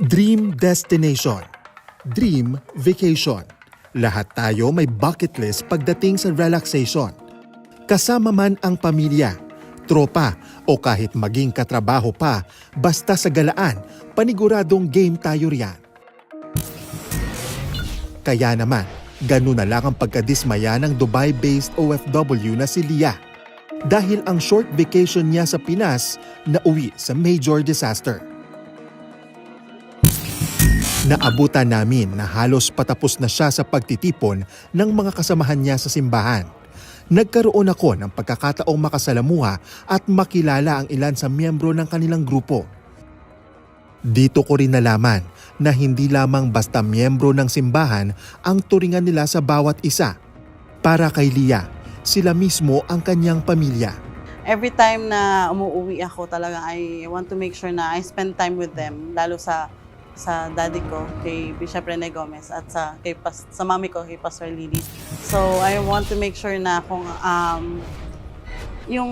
Dream Destination Dream Vacation Lahat tayo may bucket list pagdating sa relaxation. Kasama man ang pamilya, tropa o kahit maging katrabaho pa, basta sa galaan, paniguradong game tayo riyan. Kaya naman, ganun na lang ang pagkadismaya ng Dubai-based OFW na si Lia. Dahil ang short vacation niya sa Pinas na uwi sa major disaster. Naabutan namin na halos patapos na siya sa pagtitipon ng mga kasamahan niya sa simbahan. Nagkaroon ako ng pagkakataong makasalamuha at makilala ang ilan sa miyembro ng kanilang grupo. Dito ko rin nalaman na hindi lamang basta miyembro ng simbahan ang turingan nila sa bawat isa. Para kay Lia, sila mismo ang kanyang pamilya. Every time na umuwi ako talaga, I want to make sure na I spend time with them, lalo sa sa daddy ko, kay Bishop Rene Gomez, at sa, kay pas, sa mami ko, kay Pastor Lily. So, I want to make sure na kung um, yung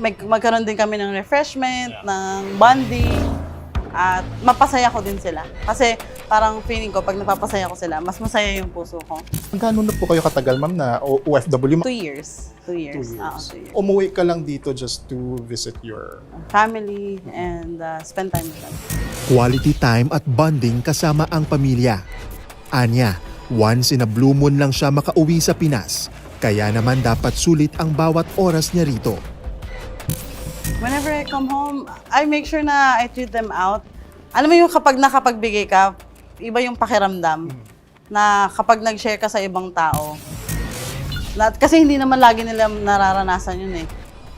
mag, magkaroon din kami ng refreshment, ng bonding, at mapasaya ko din sila. Kasi parang feeling ko, pag napapasaya ko sila, mas masaya yung puso ko. Gano'n na po kayo katagal, ma'am, na O- OFW? Two years. Two years. Two years. Oo, two years. Umuwi ka lang dito just to visit your... Family and uh, spend time with them. Quality time at bonding kasama ang pamilya. Anya, once in a blue moon lang siya makauwi sa Pinas. Kaya naman dapat sulit ang bawat oras niya rito. Whenever I come home, I make sure na I treat them out. Alam mo yung kapag nakapagbigay ka, iba yung pakiramdam na kapag nag-share ka sa ibang tao. Kasi hindi naman lagi nila nararanasan yun eh.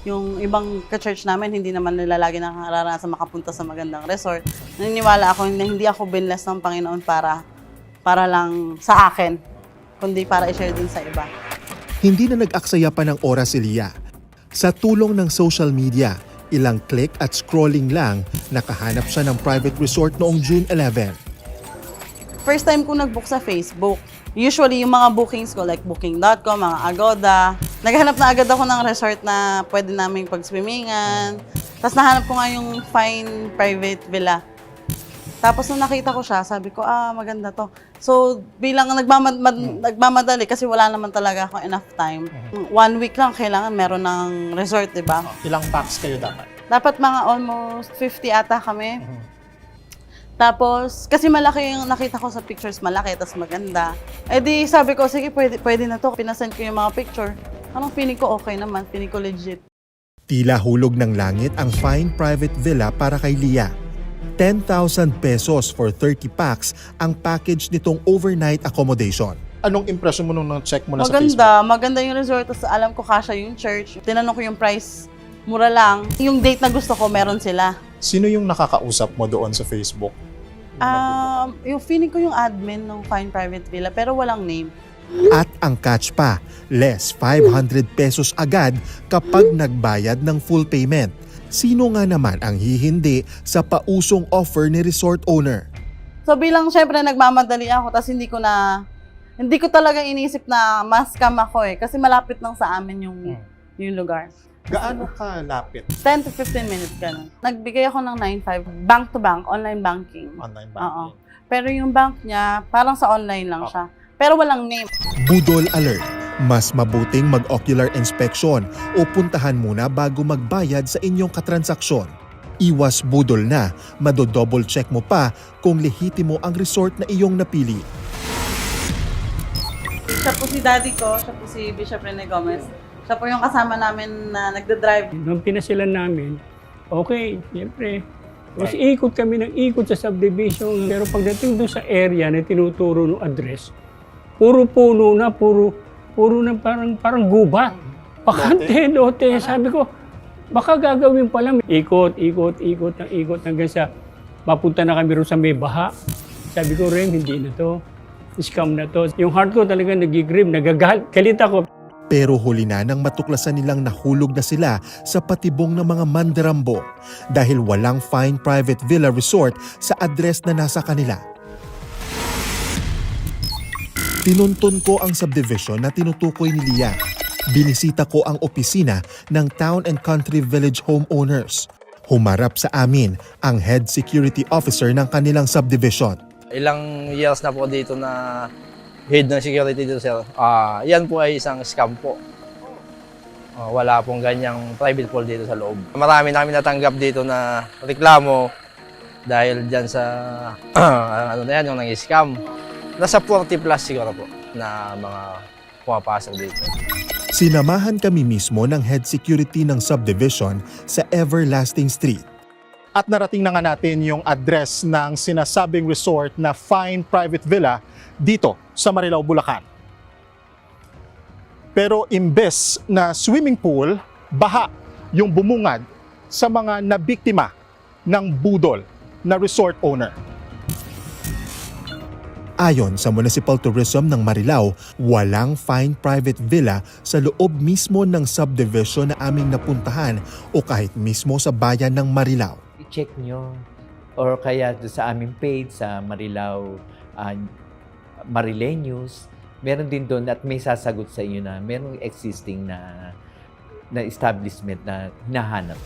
Yung ibang ka-church namin, hindi naman nila lagi nararanasan makapunta sa magandang resort. Naniniwala ako na hindi ako binless ng Panginoon para para lang sa akin, kundi para i-share din sa iba. Hindi na nag-aksaya pa ng oras si Lia. Sa tulong ng social media, ilang click at scrolling lang, nakahanap siya ng private resort noong June 11. First time ko nag-book sa Facebook. Usually, yung mga bookings ko, like booking.com, mga Agoda, naghanap na agad ako ng resort na pwede naming pag-swimmingan. Tapos nahanap ko nga yung fine private villa. Tapos nung nakita ko siya, sabi ko, ah, maganda to. So, bilang nagmamad, mad- nagmamadali, kasi wala naman talaga ako enough time. One week lang, kailangan meron ng resort, di ba? Ilang packs kayo dapat? Dapat mga almost 50 ata kami. Tapos, kasi malaki yung nakita ko sa pictures, malaki, tapos maganda. Eh di sabi ko, sige, pwede, pwede na to. Pinasend ko yung mga picture. Anong feeling ko okay naman, feeling ko legit. Tila hulog ng langit ang fine private villa para kay Lia. 10,000 pesos for 30 packs ang package nitong overnight accommodation. Anong impression mo nung na-check mo na sa Facebook? Maganda, maganda yung resort. Tapos alam ko kasha yung church. Tinanong ko yung price, mura lang. Yung date na gusto ko, meron sila. Sino yung nakakausap mo doon sa Facebook? Um, yung feeling ko yung admin ng Fine Private Villa, pero walang name. At ang catch pa, less 500 pesos agad kapag nagbayad ng full payment. Sino nga naman ang hihindi sa pausong offer ni resort owner? So bilang syempre nagmamadali ako tapos hindi ko na hindi ko talaga inisip na mas scam ako eh kasi malapit lang sa amin yung Hmm. yung lugar. Gaano ka lapit 10 to 15 minutes ganun. Nagbigay ako ng 9.5 bank to bank, online banking. online Oo. banking? Pero yung bank niya parang sa online lang siya. Pero walang name. Budol alert! Mas mabuting mag-ocular inspection o puntahan muna bago magbayad sa inyong katransaksyon. Iwas budol na, madodouble check mo pa kung lehitimo ang resort na iyong napili. Siya po si daddy ko, siya po si Bishop Rene Gomez. Siya po yung kasama namin na nagda-drive. Nung pinasilan namin, okay, siyempre. Tapos ikot kami ng ikot sa subdivision. Pero pagdating doon sa area na tinuturo ng address, puro puno na, puro, puro na parang, parang gubat. Bakante, lote. Sabi ko, baka gagawin pa lang. Ikot, ikot, ikot, ng ikot hanggang sa mapunta na kami rin sa may baha. Sabi ko, Rem, hindi na to. Scam na to. Yung heart ko talaga nagigrim, nagagalit. Galit ako. Pero huli na nang matuklasan nilang nahulog na sila sa patibong ng mga mandarambo dahil walang fine private villa resort sa address na nasa kanila. Tinuntun ko ang subdivision na tinutukoy ni Lia. Binisita ko ang opisina ng Town and Country Village Homeowners. Humarap sa amin ang head security officer ng kanilang subdivision. Ilang years na po dito na head ng security dito, sir. Ah, yan po ay isang scam po. Ah, wala pong ganyang private pool dito sa loob. Marami namin natanggap dito na reklamo dahil dyan sa ano na yan, yung nang-scam. Nasa 40 plus siguro po na mga pumapasok dito. Sinamahan kami mismo ng head security ng subdivision sa Everlasting Street. At narating na nga natin yung address ng sinasabing resort na Fine Private Villa dito sa Marilao, Bulacan. Pero imbes na swimming pool, baha yung bumungad sa mga nabiktima ng budol na resort owner. Ayon sa Municipal Tourism ng Marilao, walang fine private villa sa loob mismo ng subdivision na aming napuntahan o kahit mismo sa bayan ng Marilao. i-check nyo or kaya sa aming page sa Marilao uh, Marile News meron din doon at may sasagot sa inyo na merong existing na na establishment na hinahanap.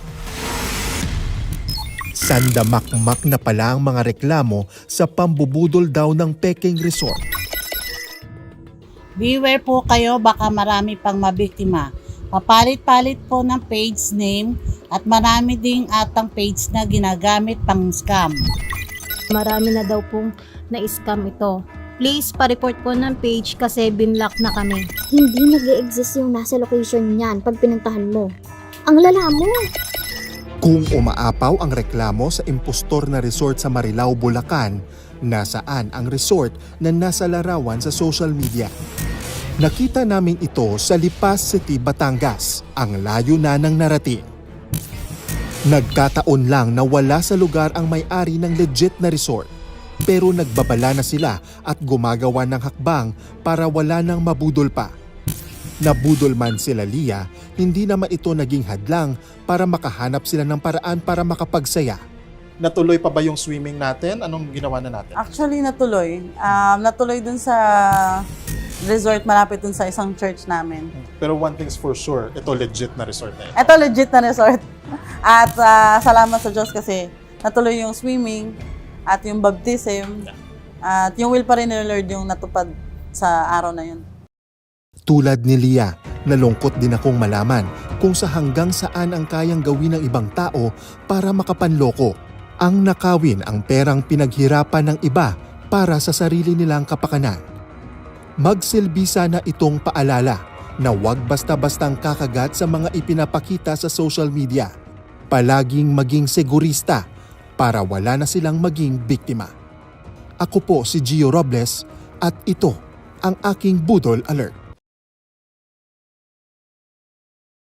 Sandamakmak na pala ang mga reklamo sa pambubudol daw ng Peking Resort. Beware po kayo, baka marami pang mabiktima. Papalit-palit po ng page name at marami ding atang page na ginagamit pang scam. Marami na daw pong na-scam ito. Please, pa-report po ng page kasi binlock na kami. hindi nag exist yung nasa location niyan pag pinuntahan mo. Ang lala mo! Kung umaapaw ang reklamo sa impostor na resort sa Marilao, Bulacan, nasaan ang resort na nasa larawan sa social media? Nakita namin ito sa Lipas City, Batangas, ang layo na ng narating. Nagkataon lang na wala sa lugar ang may-ari ng legit na resort. Pero nagbabala na sila at gumagawa ng hakbang para wala nang mabudol pa. Nabudol man sila Lia, hindi naman ito naging hadlang para makahanap sila ng paraan para makapagsaya. Natuloy pa ba yung swimming natin? Anong ginawa na natin? Actually, natuloy. Um, natuloy dun sa resort malapit dun sa isang church namin. Pero one thing's for sure, ito legit na resort na yun. Ito legit na resort. At ah, salamat sa Diyos kasi natuloy yung swimming at yung baptism. At yung will pa rin ni Lord yung natupad sa araw na yun. Tulad ni Lia, nalungkot din akong malaman kung sa hanggang saan ang kayang gawin ng ibang tao para makapanloko. Ang nakawin ang perang pinaghirapan ng iba para sa sarili nilang kapakanan. Magsilbi sana itong paalala na huwag basta-bastang kakagat sa mga ipinapakita sa social media. Palaging maging segurista para wala na silang maging biktima. Ako po si Gio Robles at ito ang aking Budol Alert.